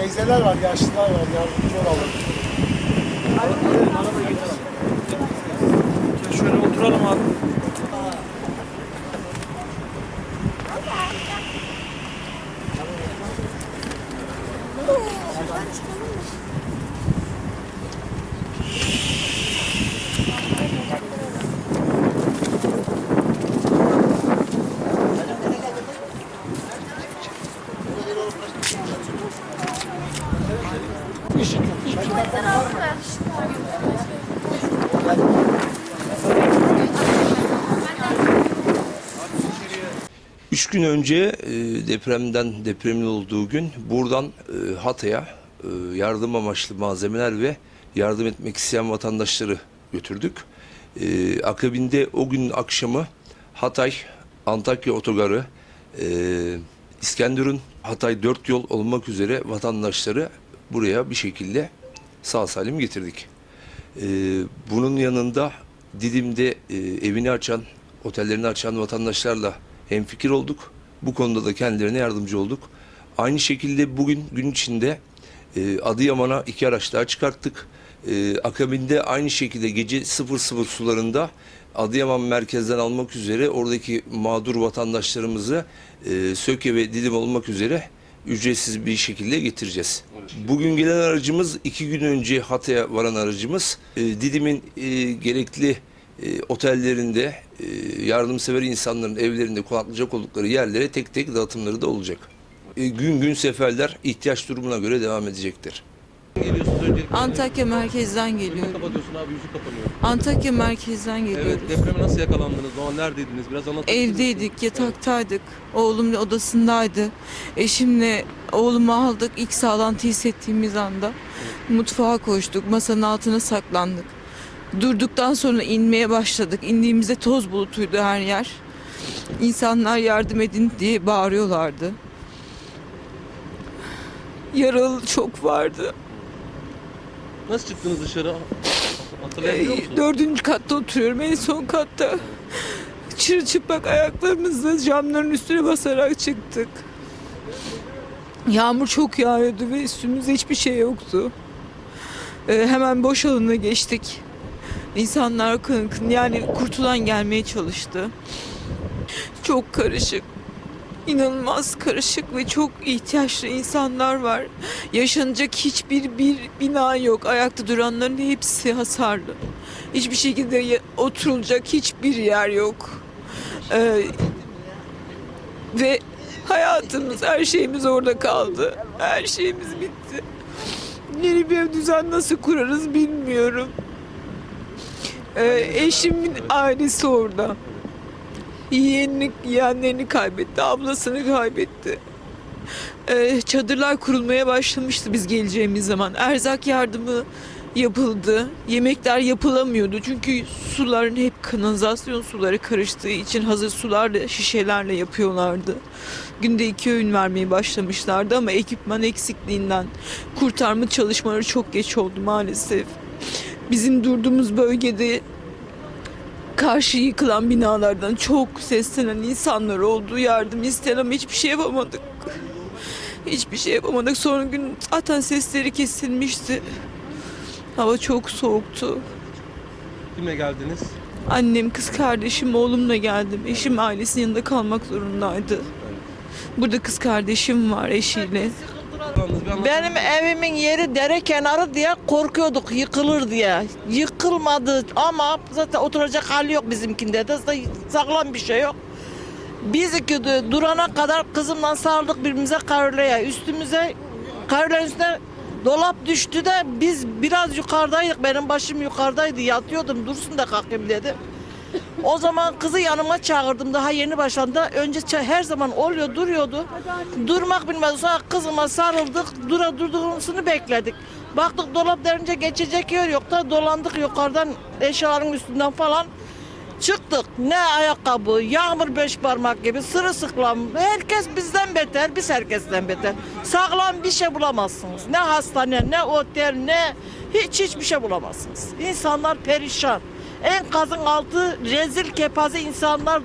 Teyzeler var, yaşlılar var, yardımcı olalım. Şöyle oturalım abi. Üç gün önce e, depremden depremin olduğu gün buradan e, Hatay'a e, yardım amaçlı malzemeler ve yardım etmek isteyen vatandaşları götürdük. Akabinde o gün akşamı Hatay Antakya otogarı İskenderun Hatay dört yol olmak üzere vatandaşları buraya bir şekilde sağ salim getirdik. E, bunun yanında Didim'de e, evini açan, otellerini açan vatandaşlarla hemfikir olduk. Bu konuda da kendilerine yardımcı olduk. Aynı şekilde bugün gün içinde e, Adıyaman'a iki araç daha çıkarttık. E, akabinde aynı şekilde gece 00 sularında Adıyaman merkezden almak üzere oradaki mağdur vatandaşlarımızı e, Söke ve Didim olmak üzere ücretsiz bir şekilde getireceğiz. Bugün gelen aracımız iki gün önce Hatay'a varan aracımız. E, Didim'in e, gerekli e, otellerinde yardımsever insanların evlerinde konaklayacak oldukları yerlere tek tek dağıtımları da olacak. Gün gün seferler ihtiyaç durumuna göre devam edecektir. Geliyorsunuz öncelikle. Antakya merkezden geliyorum. Kapatıyorsun abi yüzü kapanıyor. Antakya merkezden. Evet depreme nasıl yakalandınız? O an neredeydiniz? Biraz anlatır mısınız? Evdeydik, yataktaydık. Oğlum da odasındaydı. Eşimle oğlumu aldık. İlk sağlantı hissettiğimiz anda mutfağa koştuk. Masanın altına saklandık. Durduktan sonra inmeye başladık. İndiğimizde toz bulutuydu her yer. İnsanlar yardım edin diye bağırıyorlardı. Yaralı çok vardı. Nasıl çıktınız dışarı? Hatırlayabiliyor Ee, musunuz? Dördüncü katta oturuyorum en son katta. Çırılçıplak ayaklarımızla camların üstüne basarak çıktık. Yağmur çok yağıyordu ve üstümüzde hiçbir şey yoktu. Ee, hemen boş alana geçtik. İnsanlar kın kın yani kurtulan gelmeye çalıştı. Çok karışık. İnanılmaz karışık ve çok ihtiyaçlı insanlar var. Yaşanacak hiçbir bir bina yok. Ayakta duranların hepsi hasarlı. Hiçbir şekilde oturulacak hiçbir yer yok. Ee, ve hayatımız, her şeyimiz orada kaldı. Her şeyimiz bitti. Yeni bir düzen nasıl kurarız bilmiyorum. Ee, eşimin ailesi orada. Yeğenini, yeğenlerini kaybetti, ablasını kaybetti. Ee, çadırlar kurulmaya başlamıştı biz geleceğimiz zaman. Erzak yardımı yapıldı. Yemekler yapılamıyordu çünkü suların hep kanalizasyon suları karıştığı için hazır sularla şişelerle yapıyorlardı. Günde iki öğün vermeye başlamışlardı ama ekipman eksikliğinden kurtarma çalışmaları çok geç oldu maalesef. Bizim durduğumuz bölgede karşı yıkılan binalardan çok seslenen insanlar oldu. Yardım isteyen ama hiçbir şey yapamadık. Hiçbir şey yapamadık. Sonra gün zaten sesleri kesilmişti. Hava çok soğuktu. Kimle geldiniz? Annem, kız kardeşim, oğlumla geldim. Eşim ailesinin yanında kalmak zorundaydı. Burada kız kardeşim var eşiyle. Benim evimin yeri dere kenarı diye korkuyorduk yıkılır diye. Yıkılmadı ama zaten oturacak hali yok bizimkinde de. Sağlam bir şey yok. Biz iki durana kadar kızımla sarıldık birbirimize karoleye. Üstümüze karolenin üstüne dolap düştü de biz biraz yukarıdaydık. Benim başım yukarıdaydı. Yatıyordum dursun da kalkayım dedim. O zaman kızı yanıma çağırdım. Daha yeni başlandı. Önce her zaman oluyor, duruyordu. Durmak bilmedi. Sonra kızıma sarıldık. Dura durduğunu bekledik. Baktık dolap derince geçecek yer yok da dolandık yukarıdan eşyaların üstünden falan. Çıktık. Ne ayakkabı, yağmur beş parmak gibi sırılsıklam. Herkes bizden beter, biz herkesten beter. Sağlam bir şey bulamazsınız. Ne hastane, ne otel, ne hiç hiçbir şey bulamazsınız. İnsanlar perişan. Enkazın altı rezil kepaze insanlar